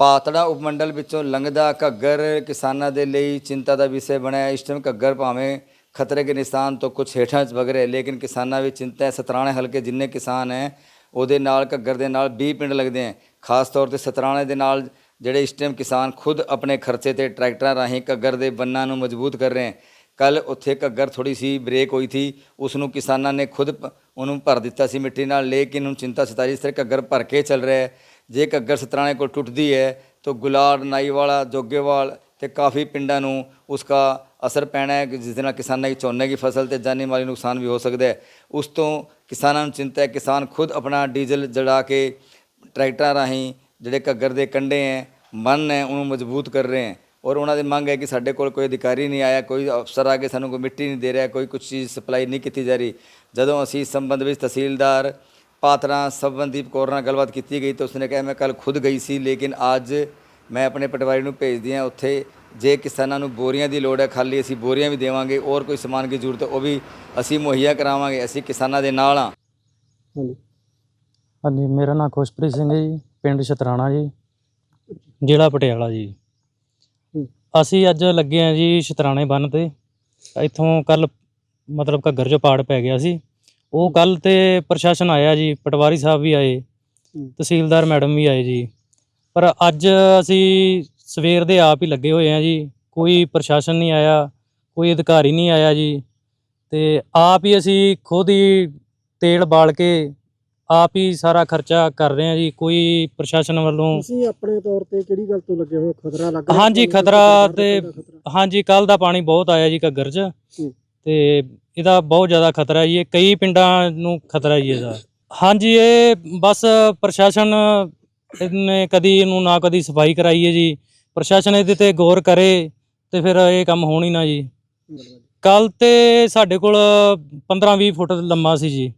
ਪਾਤੜਾ ਉਪਮੰਡਲ ਵਿੱਚੋਂ ਲੰਘਦਾ ਘੱਗਰ ਕਿਸਾਨਾਂ ਦੇ ਲਈ ਚਿੰਤਾ ਦਾ ਵਿਸ਼ੇ ਬਣਿਆ। ਇਸ ਟਾਈਮ ਘੱਗਰ ਭਾਵੇਂ ਖਤਰੇ ਦੇ ਨਿਸ਼ਾਨ ਤੋਂ ਕੁਝ ਹੇਠਾਂ ਚ ਵਗ ਰਿਹਾ ਲੇਕਿਨ ਕਿਸਾਨਾਂ ਵਿੱਚ ਚਿੰਤਾ ਹੈ। ਸਤਰਾਣੇ ਹਲਕੇ ਜਿੰਨੇ ਕਿਸਾਨ ਹੈ, ਉਹਦੇ ਨਾਲ ਘੱਗਰ ਦੇ ਨਾਲ 20 ਪਿੰਡ ਲੱਗਦੇ ਹੈ। ਖਾਸ ਤੌਰ ਤੇ ਸਤਰਾਣੇ ਦੇ ਨਾਲ ਜਿਹੜੇ ਇਸ ਟਾਈਮ ਕਿਸਾਨ ਖੁਦ ਆਪਣੇ ਖਰਚੇ ਤੇ ਟਰੈਕਟਰਾਂ ਰਾਹੀਂ ਘੱਗਰ ਦੇ ਬੰਨਾਂ ਨੂੰ ਮਜ਼ਬੂਤ ਕਰ ਰਹੇ ਹੈ। ਕੱਲ ਉੱਥੇ ਘੱਗਰ ਥੋੜੀ ਸੀ, ਬ੍ਰੇਕ ਹੋਈ ਸੀ। ਉਸ ਨੂੰ ਕਿਸਾਨਾਂ ਨੇ ਖੁਦ ਪ- ਉਹਨੂੰ ਭਰ ਦਿੱਤਾ ਸੀ ਮਿੱਟੀ ਨਾਲ, ਲੇਕਿਨ ਹੁਣ ਚਿੰਤਾ ਸਤਾਈ, ਇਸ ਤਰ੍ਹਾਂ ਘੱਗਰ ਭਰ ਕੇ ਚੱਲ ਰਿਹਾ ਹੈ। ਜੇ ਘੱਗਰ ਸਤਰਾਣੇ ਕੋਲ ਟੁੱਟਦੀ ਹੈ, ਤਾਂ ਗੁਲਾੜ, ਨਾਈਵਾਲਾ, ਜੋਗੇਵਾਲ ਤੇ ਕਾਫੀ ਪਿੰਡਾਂ ਨੂੰ ਉਸਕਾ ਅਸਰ ਪੈਣਾ ਹੈ, ਜਿਸ ਦੇ ਨਾਲ ਕਿਸਾਨਾਂ ਦੀ ਝੋਨੇ ਦੀ ਫਸਲ ਤੇ ਜਾਨੀ ਮਾਲੀ ਨੁਕਸਾਨ ਵੀ ਹੋ ਸਕਦਾ ਹੈ। ਉਸ ਤੋਂ ਕਿਸਾਨਾਂ ਨੂੰ ਚਿੰਤਾ ਹੈ, ਕਿਸਾਨ ਖੁਦ ਆਪਣਾ ਡੀਜ਼ਲ ਜੜਾ ਕੇ ਟਰੈਕਟਰਾਂ ਰਾਹੀਂ ਜਿਹੜੇ ਘੱਗਰ ਦੇ ਕੰਢੇ ਹੈ, ਮਨ ਹੈ, ਉਹਨੂੰ ਮਜ਼ਬੂਤ ਕਰ ਰਹੇ ਹੈ। ਔਰ ਉਹਨਾਂ ਦੀ ਮੰਗ ਹੈ ਕਿ ਸਾਡੇ ਕੋਲ ਕੋਈ ਅਧਿਕਾਰੀ ਨਹੀਂ ਆਇਆ, ਕੋਈ ਅਫਸਰ ਆ ਕੇ ਸਾਨੂੰ ਕੋਈ ਮਿੱਟੀ ਨਹੀਂ ਦੇ ਰਿਹਾ, ਕੋਈ ਕੁਝ ਚੀਜ਼ ਸਪਲਾਈ ਨਹੀਂ ਕੀਤੀ ਜਾ ਰਹੀ। ਜਦੋਂ ਅਸੀਂ ਇਸ ਸੰਬੰਧ ਵਿੱਚ ਤਹਿਸੀਲਦਾਰ ਪਾਤਰਾ ਸਬੰਦੀਪ ਕੌਰ ਨਾਲ ਗੱਲਬਾਤ ਕੀਤੀ ਗਈ ਤਾਂ ਉਸਨੇ ਕਿਹਾ ਮੈਂ ਕੱਲ ਖੁਦ ਗਈ ਸੀ ਲੇਕਿਨ ਅੱਜ ਮੈਂ ਆਪਣੇ ਪਟਵਾਰੀ ਨੂੰ ਭੇਜਦੀ ਹਾਂ ਉੱਥੇ ਜੇ ਕਿਸਾਨਾਂ ਨੂੰ ਬੋਰੀਆਂ ਦੀ ਲੋੜ ਹੈ ਖਾਲੀ ਅਸੀਂ ਬੋਰੀਆਂ ਵੀ ਦੇਵਾਂਗੇ ਔਰ ਕੋਈ ਸਮਾਨ ਦੀ ਜ਼ਰੂਰਤ ਉਹ ਵੀ ਅਸੀਂ ਮੁਹੱਈਆ ਕਰਾਵਾਂਗੇ ਅਸੀਂ ਕਿਸਾਨਾਂ ਦੇ ਨਾਲ ਹਾਂ। ਹਾਂਜੀ। ਹਾਂਜੀ ਮੇਰਾ ਨਾਮ ਖੁਸ਼ਪ੍ਰੀਤ ਸਿੰਘ ਹੈ ਜੀ ਪਿੰਡ ਸ਼ਤਰਾਣਾ ਜੀ ਜ਼ਿਲ੍ਹਾ ਪਟਿਆਲਾ ਜੀ। ਅਸੀਂ ਅੱਜ ਲੱਗੇ ਆ ਜੀ ਸ਼ਤਰਾਣੇ ਬੰਨ ਤੇ। ਇੱਥੋਂ ਕੱਲ ਮਤਲਬ ਘੱਗਰ 'ਚ ਪਾੜ ਪੈ ਗਿਆ ਸੀ। ਉਹ ਕੱਲ ਤੇ ਪ੍ਰਸ਼ਾਸਨ ਆਇਆ ਜੀ ਪਟਵਾਰੀ ਸਾਹਿਬ ਵੀ ਆਏ। ਤਹਿਸੀਲਦਾਰ ਮੈਡਮ ਵੀ ਆਏ ਜੀ ਪਰ ਅੱਜ ਅਸੀਂ ਸਵੇਰ ਦੇ ਆਪ ਹੀ ਲੱਗੇ ਹੋਏ ਆ ਜੀ ਕੋਈ ਪ੍ਰਸ਼ਾਸਨ ਨਹੀਂ ਆਇਆ ਕੋਈ ਅਧਿਕਾਰੀ ਨਹੀਂ ਆਇਆ ਜੀ ਤੇ ਆਪ ਹੀ ਅਸੀਂ ਖੁਦ ਹੀ ਤੇਲ ਬਾਲ ਕੇ ਆਪ ਹੀ ਸਾਰਾ ਖਰਚਾ ਕਰ ਰਹੇ ਆ ਜੀ ਕੋਈ ਪ੍ਰਸ਼ਾਸਨ ਵੱਲੋਂ ਤੁਸੀਂ ਆਪਣੇ ਤੌਰ ਤੇ ਕਿਹੜੀ ਗੱਲ ਤੋਂ ਲੱਗੇ ਹੋ ਖਤਰਾ ਲੱਗ ਰਿਹਾ ਹਾਂਜੀ, ਖਤਰਾ ਤੇ-? ਹਾਂਜੀ ਕੱਲ ਦਾ ਪਾਣੀ ਬਹੁਤ ਆਇਆ ਜੀ ਘੱਗਰ 'ਚ। ਤੇ ਇਹਦਾ ਬਹੁਤ ਜ਼ਿਆਦਾ ਖਤਰਾ ਜੀ, ਇਹ ਕਈ ਪਿੰਡਾਂ ਨੂੰ ਖਤਰਾ ਜੀ ਇਹਦਾ। ਹਾਂਜੀ, ਇਹ ਬਸ ਪ੍ਰਸ਼ਾਸਨ ਨੇ ਕਦੀ ਇਹਨੂੰ ਨਾ ਕਦੀ ਸਫ਼ਾਈ ਕਰਾਈ ਹੈ ਜੀ। ਪ੍ਰਸ਼ਾਸਨ ਇਹਦੇ ਤੇ ਗੌਰ ਕਰੇ ਤੇ ਫਿਰ ਇਹ ਕੰਮ ਹੋਣ ਹੀ ਨਾ ਜੀ। ਕੱਲ ਤੇ ਸਾਡੇ ਕੋਲ 15-20 ਫੁੱਟ ਲੰਮਾ ਸੀ ਜੀ।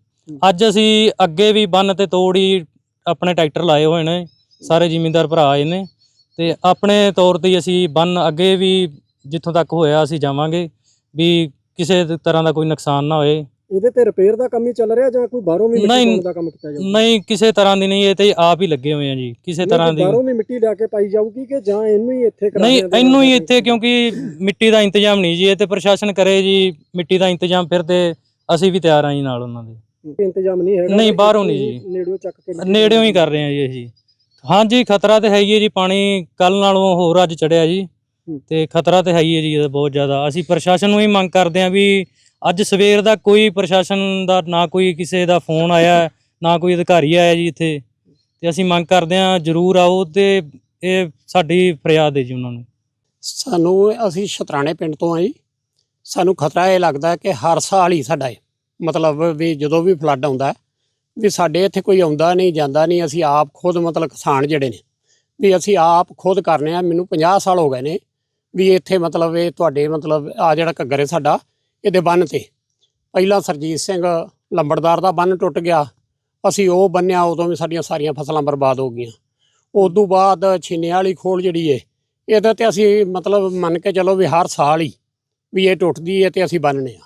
ਅੱਜ ਅਸੀਂ ਅੱਗੇ ਵੀ ਬੰਨ ਤੇ ਤੋੜੀ ਆਪਣੇ ਟਰੈਕਟਰ ਲਾਏ ਹੋਏ ਨੇ, ਸਾਰੇ ਜ਼ਿਮੀਂਦਾਰ ਭਰਾ ਆਏ ਨੇ। ਤੇ ਆਪਣੇ ਤੌਰ ਤੇ ਅਸੀਂ ਬੰਨ ਅੱਗੇ ਵੀ ਜਿੱਥੋਂ ਤੱਕ ਹੋਇਆ ਅਸੀਂ ਜਾਵਾਂਗੇ, ਵੀ ਕਿਸੇ ਤਰ੍ਹਾਂ ਦਾ ਕੋਈ ਨੁਕਸਾਨ ਨਾ ਹੋਏ। ਇਹਦੇ ਤੇ ਰਿਪੇਅਰ ਦਾ ਕੰਮ ਹੀ ਚੱਲ ਰਿਹਾ ਜਾਂ ਕੋਈ ਬਾਹਰੋਂ ਵੀ ਮਿੱਟੀ ਨਹੀਂ, ਪਾਉਣ ਦਾ ਕੰਮ ਕੀਤਾ ਜਾਊਗਾ? ਨਹੀਂ ਕਿਸੇ ਤਰ੍ਹਾਂ ਦੀ ਨਹੀਂ ਇਹ ਤੇ ਆਪ ਹੀ ਲੱਗੇ ਹੋਏ ਆ ਜੀ ਕਿਸੇ ਤਰ੍ਹਾਂ ਦੀ। ਬਾਹਰੋਂ ਵੀ ਮਿੱਟੀ ਲਿਆ ਕੇ ਪਾਈ ਜਾਊਗੀ ਕਿ ਜਾਂ ਇਹਨੂੰ ਹੀ ਇੱਥੇ ਕਰਾ ਨਹੀਂ ਦਿਆਂ ਇਹਨੂੰ ਹੀ ਇੱਥੇ ਕਿਉਂਕਿ ਮਿੱਟੀ ਦਾ ਇੰਤਜ਼ਾਮ ਨਹੀਂ ਜੀ ਇਹ ਤੇ ਪ੍ਰਸ਼ਾਸਨ ਕਰੇ ਜੀ ਮਿੱਟੀ ਦਾ ਇੰਤਜ਼ਾਮ ਫਿਰ ਤੇ ਅਸੀਂ ਵੀ ਤਿਆਰ ਆਂ ਜੀ ਨਾਲ ਉਹਨਾਂ ਦੇ। ਇੰਤਜ਼ਾਮ ਨਹੀਂ ਹੈਗਾ ਨਹੀਂ, ਬਾਹਰੋਂ ਨਹੀਂ ਜੀ। ਨੇੜਿਓਂ ਚੱਕ ਕੇ ਮਿੱਟੀ ਨੇੜਿਓਂ ਹੀ ਕਰ ਰਹੇ ਆ ਜੀ ਅਸੀਂ। ਹਾਂਜੀ ਖਤਰਾ ਤੇ ਹੈ ਹੀ ਹੈ ਜੀ ਪਾਣੀ ਕੱਲ ਨਾਲੋਂ ਹੋਰ ਅੱਜ ਚੜਿਆ ਜੀ। ਤੇ ਖਤਰਾ ਤੇ ਹੈ ਹੀ ਹੈ ਜੀ ਇਹਦਾ ਬਹੁਤ ਜ਼ਿਆਦਾ। ਅਸੀਂ ਪ੍ਰਸ਼ਾਸਨ ਨੂੰ ਹੀ ਮੰਗ ਕਰਦੇ ਆ ਵੀ ਅੱਜ ਸਵੇਰ ਦਾ ਕੋਈ ਪ੍ਰਸ਼ਾਸਨ ਦਾ ਨਾ ਕੋਈ ਕਿਸੇ ਦਾ ਫੋਨ ਆਇਆ ਨਾ ਕੋਈ ਅਧਿਕਾਰੀ ਆਇਆ ਜੀ ਇੱਥੇ। ਤੇ ਅਸੀਂ ਮੰਗ ਕਰਦੇ ਆ ਜਰੂਰ ਆਓ ਤੇ ਇਹ ਸਾਡੀ ਫਰਿਆਦ ਹੈ ਜੀ ਉਹਨਾਂ ਨੂੰ। ਸਾਨੂੰ ਅਸੀਂ ਸ਼ਤਰਾਣੇ ਪਿੰਡ ਤੋਂ ਆਈ ਸਾਨੂੰ ਖਤਰਾ ਇਹ ਲੱਗਦਾ ਕਿ ਹਰ ਸਾਲ ਹੀ ਸਾਡਾ ਇਹ ਮਤਲਬ ਵੀ ਜਦੋਂ ਵੀ ਫਲੱਡ ਆਉਂਦਾ ਹੈ, ਵੀ ਸਾਡੇ ਇੱਥੇ ਕੋਈ ਆਉਂਦਾ ਨਹੀਂ ਜਾਂਦਾ ਨਹੀਂ। ਅਸੀਂ ਆਪ ਖੁਦ ਮਤਲਬ ਕਿਸਾਨ ਜਿਹੜੇ ਨੇ ਵੀ ਅਸੀਂ ਆਪ ਖੁਦ ਕਰਨੇ ਆ। ਮੈਨੂੰ 50 ਸਾਲ ਹੋ ਗਏ ਨੇ ਵੀ ਇੱਥੇ ਮਤਲਬ ਇਹ ਤੁਹਾਡੇ ਮਤਲਬ ਆ ਜਿਹੜਾ ਘੱਗਰ ਹੈ ਸਾਡਾ, ਇਹਦੇ ਬੰਨ ਤੇ। ਪਹਿਲਾਂ ਸਰਜੀਤ ਸਿੰਘ ਲੰਬੜਦਾਰ ਦਾ ਬੰਨ ਟੁੱਟ ਗਿਆ। ਅਸੀਂ ਉਹ ਬੰਨਿਆ ਉਦੋਂ ਵੀ ਸਾਡੀਆਂ ਸਾਰੀਆਂ ਫਸਲਾਂ ਬਰਬਾਦ ਹੋ ਗਈਆਂ। ਉਦੋਂ ਬਾਅਦ ਛੀਨੇ ਵਾਲੀ ਖੋਲ ਜਿਹੜੀ ਏ, ਇਹਦੇ ਤੇ ਅਸੀਂ ਮਤਲਬ ਮੰਨ ਕੇ ਚੱਲੋ ਵੀ ਹਰ ਸਾਲ ਹੀ ਵੀ ਇਹ ਟੁੱਟਦੀ ਹੈ ਤੇ ਅਸੀਂ ਬੰਨਨੇ ਆ।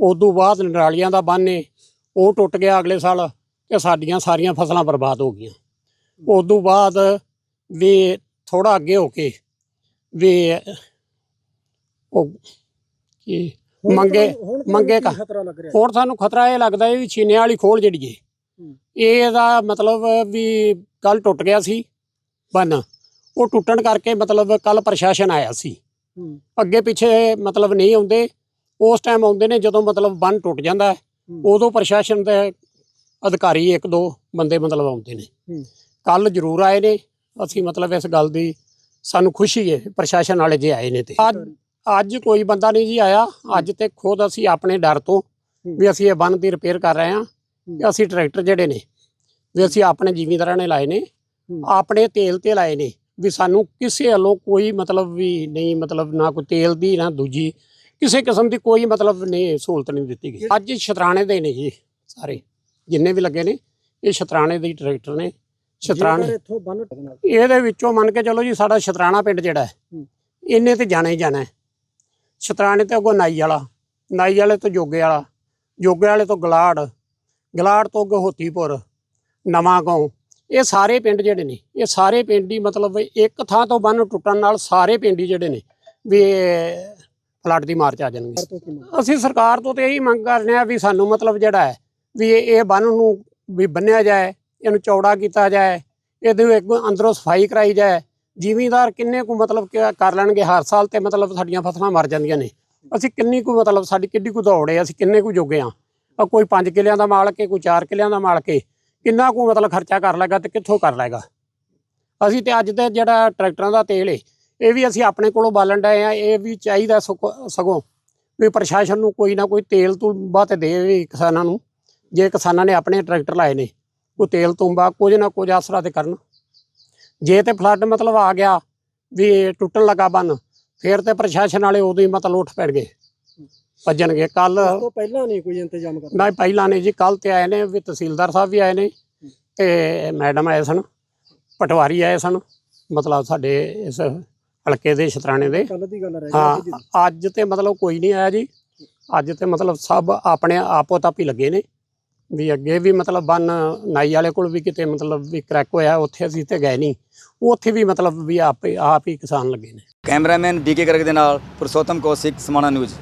ਉਦੋਂ ਬਾਅਦ ਨਰਾਲੀਆਂ ਦਾ ਬੰਨ ਏ, ਉਹ ਟੁੱਟ ਗਿਆ ਅਗਲੇ ਸਾਲ ਤੇ ਸਾਡੀਆਂ ਸਾਰੀਆਂ ਫਸਲਾਂ ਬਰਬਾਦ ਹੋ ਗਈਆਂ। ਉਦੋਂ ਬਾਅਦ ਵੀ ਥੋੜਾ ਅੱਗੇ ਹੋ ਕੇ ਵੀ ਉਹ ਕੀ ਮੰਗੇ- ਮੰਗੇ ਕੀ ਕਾ- ਖਤਰਾ ਲੱਗ ਰਿਹਾ? ਹੁਣ ਸਾਨੂੰ ਖਤਰਾ ਇਹ ਲੱਗਦਾ ਹੈ ਵੀ ਛੀਨੇ ਵਾਲੀ ਖੋਲ ਜਿਹੜੀ ਏ। ਇਹਦਾ ਮਤਲਬ ਵੀ ਕੱਲ ਟੁੱਟ ਗਿਆ ਸੀ ਬੰਨ। ਉਹ ਟੁੱਟਣ ਕਰਕੇ ਮਤਲਬ ਕੱਲ ਪ੍ਰਸ਼ਾਸਨ ਆਇਆ ਸੀ। ਅੱਗੇ ਪਿੱਛੇ ਮਤਲਬ ਨਹੀਂ ਆਉਂਦੇ। ਉਸ ਟਾਈਮ ਆਉਂਦੇ ਨੇ ਜਦੋਂ ਮਤਲਬ ਬੰਨ ਟੁੱਟ ਜਾਂਦਾ। ਉਦੋਂ ਪ੍ਰਸ਼ਾਸਨ ਦੇ ਅਧਿਕਾਰੀ ਇੱਕ ਦੋ ਬੰਦੇ ਮਤਲਬ ਆਉਂਦੇ ਨੇ। ਕੱਲ ਜ਼ਰੂਰ ਆਏ ਨੇ। ਅਸੀਂ ਮਤਲਬ ਇਸ ਗੱਲ ਦੀ ਸਾਨੂੰ ਖੁਸ਼ੀ ਹੈ ਪ੍ਰਸ਼ਾਸਨ ਵਾਲੇ ਜੇ ਆਏ ਨੇ ਤੇ। ਅੱਜ ਅੱਜ ਕੋਈ ਬੰਦਾ ਨਹੀਂ ਜੀ ਆਇਆ। ਅੱਜ ਤੇ ਖੁਦ ਅਸੀਂ ਆਪਣੇ ਡਰ ਤੋਂ ਵੀ ਅਸੀਂ ਇਹ ਬੰਨ ਦੀ ਰਿਪੇਅਰ ਕਰ ਰਹੇ ਹਾਂ। ਕਿ ਅਸੀਂ ਟਰੈਕਟਰ ਜਿਹੜੇ ਨੇ ਵੀ ਅਸੀਂ ਆਪਣੇ ਜ਼ਿਮੀਂਦਾਰਾਂ ਨੇ ਲਾਏ ਨੇ। ਆਪਣੇ ਤੇਲ ਤੇ ਲਾਏ ਨੇ ਵੀ ਸਾਨੂੰ ਕਿਸੇ ਵੱਲੋਂ ਕੋਈ ਮਤਲਬ ਵੀ ਨਹੀਂ ਮਤਲਬ ਨਾ ਕੋਈ ਤੇਲ ਦੀ ਨਾ ਦੂਜੀ ਕਿਸੇ ਕਿਸਮ ਦੀ ਕੋਈ ਮਤਲਬ ਨਹੀਂ ਸਹੂਲਤ ਨਹੀਂ ਦਿੱਤੀ ਗਈ। ਅੱਜ ਸ਼ਤਰਾਣੇ ਦੇ ਨੇ ਜੀ ਸਾਰੇ ਜਿੰਨੇ ਵੀ ਲੱਗੇ ਨੇ ਇਹ ਸ਼ਤਰਾਣੇ ਦੇ ਟਰੈਕਟਰ ਨੇ। ਸ਼ਤਰਾਣੇ। ਇੱਥੋਂ ਬੰਨ ਇਹਦੇ ਵਿੱਚੋਂ ਮੰਨ ਕੇ ਚੱਲੋ ਜੀ ਸਾਡਾ ਸ਼ਤਰਾਣਾ ਪਿੰਡ ਜਿਹੜਾ ਹੈ। ਇਹਨੇ ਤੇ ਜਾਣਾ ਹੀ ਜਾਣਾ ਸ਼ਤਰਾਣੇ ਤੇ ਅੱਗੋਂ ਨਾਈ ਵਾਲਾ। ਨਾਈ ਵਾਲੇ ਤੋਂ ਜੋਗੇ ਵਾਲਾ। ਜੋਗੇ ਵਾਲੇ ਤੋਂ ਗਲਾੜ। ਗਲਾੜ ਤੋਂ ਅੱਗੋਂ ਹੋਤੀਪੁਰ। ਨਵਾਂ ਗਾਉਂ ਇਹ ਸਾਰੇ ਪਿੰਡ ਜਿਹੜੇ ਨੇ ਇਹ ਸਾਰੇ ਪਿੰਡ ਹੀ ਮਤਲਬ ਇੱਕ ਥਾਂ ਤੋਂ ਬੰਨ ਟੁੱਟਣ ਨਾਲ ਸਾਰੇ ਪਿੰਡ ਹੀ ਜਿਹੜੇ ਨੇ ਵੀ ਫਲੱਡ ਦੀ ਮਾਰ ਚ ਆ ਜਾਣਗੇ। ਅਸੀਂ ਸਰਕਾਰ ਤੋਂ ਤੇ ਇਹੀ ਮੰਗ ਕਰਨੇ ਆ ਵੀ ਸਾਨੂੰ ਮਤਲਬ ਜਿਹੜਾ ਹੈ ਵੀ ਇਹ ਬੰਨ ਨੂੰ ਵੀ ਬੰਨਿਆ ਜਾਏ। ਇਹਨੂੰ ਚੌੜਾ ਕੀਤਾ ਜਾਏ, ਇਹਦੇ ਇੱਕ ਅੰਦਰੋਂ ਸਫ਼ਾਈ ਕਰਾਈ ਜਾਏ, ਜ਼ਿਮੀਂਦਾਰ ਕਿੰਨੇ ਕੁ ਮਤਲਬ ਕਿ ਕਰ ਲੈਣਗੇ? ਹਰ ਸਾਲ ਤੇ ਮਤਲਬ ਸਾਡੀਆਂ ਫਸਲਾਂ ਮਰ ਜਾਂਦੀਆਂ ਨੇ। ਅਸੀਂ ਕਿੰਨੀ ਕੁ ਮਤਲਬ ਸਾਡੀ ਕਿੱਡੀ ਕੁ ਦੌੜ ਹੈ ਅਸੀਂ ਕਿੰਨੇ ਕੁ ਜੋਗੇ ਆ? ਕੋਈ 5 ਕਿੱਲਿਆਂ ਦਾ ਮਾਲਕ ਹੈ ਕੋਈ 4 ਕਿੱਲਿਆਂ ਦਾ ਮਾਲਕ ਹੈ ਕਿੰਨਾ ਕੁ ਮਤਲਬ ਖਰਚਾ ਕਰ ਲੇਗਾ ਤੇ ਕਿੱਥੋਂ ਕਰ ਲੇਗਾ? ਅਸੀਂ ਤੇ ਅੱਜ ਤੇ ਜਿਹੜਾ ਟਰੈਕਟਰਾਂ ਦਾ ਤੇਲ ਹੈ ਇਹ ਵੀ ਅਸੀਂ ਆਪਣੇ ਕੋਲੋਂ ਬਾਲਣ ਡਏ ਆ, ਇਹ ਵੀ ਚਾਹੀਦਾ ਸਗੋਂ- ਸਗੋਂ ਵੀ ਪ੍ਰਸ਼ਾਸਨ ਨੂੰ ਕੋਈ ਨਾ ਕੋਈ ਤੇਲ ਤੁੰਬਾ ਤੇ ਦੇਵੇ ਕਿਸਾਨਾਂ ਨੂੰ, ਜੇ ਕਿਸਾਨਾਂ ਨੇ ਆਪਣੇ ਟਰੈਕਟਰ ਲਾਏ ਨੇ। ਕੋਈ ਤੇਲ ਤੁੰਬਾ ਕੁਝ ਨਾ ਕੁਝ ਆਸਰਾ ਤੇ ਕਰਨ। ਜੇ ਤੇ ਫਲੱਡ ਮਤਲਬ ਆ ਗਿਆ ਵੀ ਟੁੱਟਣ ਲੱਗਾ ਬੰਨ ਫਿਰ ਤੇ ਪ੍ਰਸ਼ਾਸਨ ਵਾਲੇ ਉਦੋਂ ਹੀ ਮਤਲਬ ਉੱਠ ਪੈਣਗੇ ਭੱਜਣਗੇ। ਕੱਲ ਤੋਂ ਪਹਿਲਾਂ ਨਹੀਂ ਕੋਈ ਇੰਤਜ਼ਾਮ ਕਰਦਾ? ਨਾ ਪਹਿਲਾਂ ਨੇ ਜੀ ਕੱਲ ਤੇ ਆਏ ਨੇ ਵੀ ਤਹਿਸੀਲਦਾਰ ਸਾਹਿਬ ਵੀ ਆਏ ਨੇ ਤੇ ਮੈਡਮ ਆਏ ਸਨ ਪਟਵਾਰੀ ਆਏ ਸਨ ਮਤਲਬ ਸਾਡੇ ਇਸ ਹਲਕੇ ਦੇ ਸ਼ਤਰਾਣੇ ਦੇ। ਕੱਲ ਦੀ ਗੱਲ ਹਾਂ ਅੱਜ ਤੇ ਮਤਲਬ ਕੋਈ ਨਹੀਂ ਆਇਆ ਜੀ। ਅੱਜ ਤੇ ਮਤਲਬ ਸਭ ਆਪਣੇ ਆਪੋ ਤਾਪ ਹੀ ਲੱਗੇ ਨੇ। ਵੀ ਅੱਗੇ ਵੀ ਮਤਲਬ ਬੰਨ ਨਾਈ ਵਾਲੇ ਕੋਲ ਵੀ ਕਿਤੇ ਮਤਲਬ ਵੀ ਕਰੈਕ ਹੋਇਆ, ਉੱਥੇ ਅਸੀਂ ਤੇ ਗਏ ਨਹੀਂ। ਉੱਥੇ ਵੀ ਮਤਲਬ ਵੀ ਆਪੇ ਆਪ ਹੀ ਕਿਸਾਨ ਲੱਗੇ ਨੇ। ਕੈਮਰਾਮੈਨ ਬੀਕੇ ਕਰਕ ਦੇ ਨਾਲ ਪੁਰਸ਼ੋਤਮ ਕੌਸ਼ਿਕ, ਸਮਾਣਾ ਨਿਊਜ਼।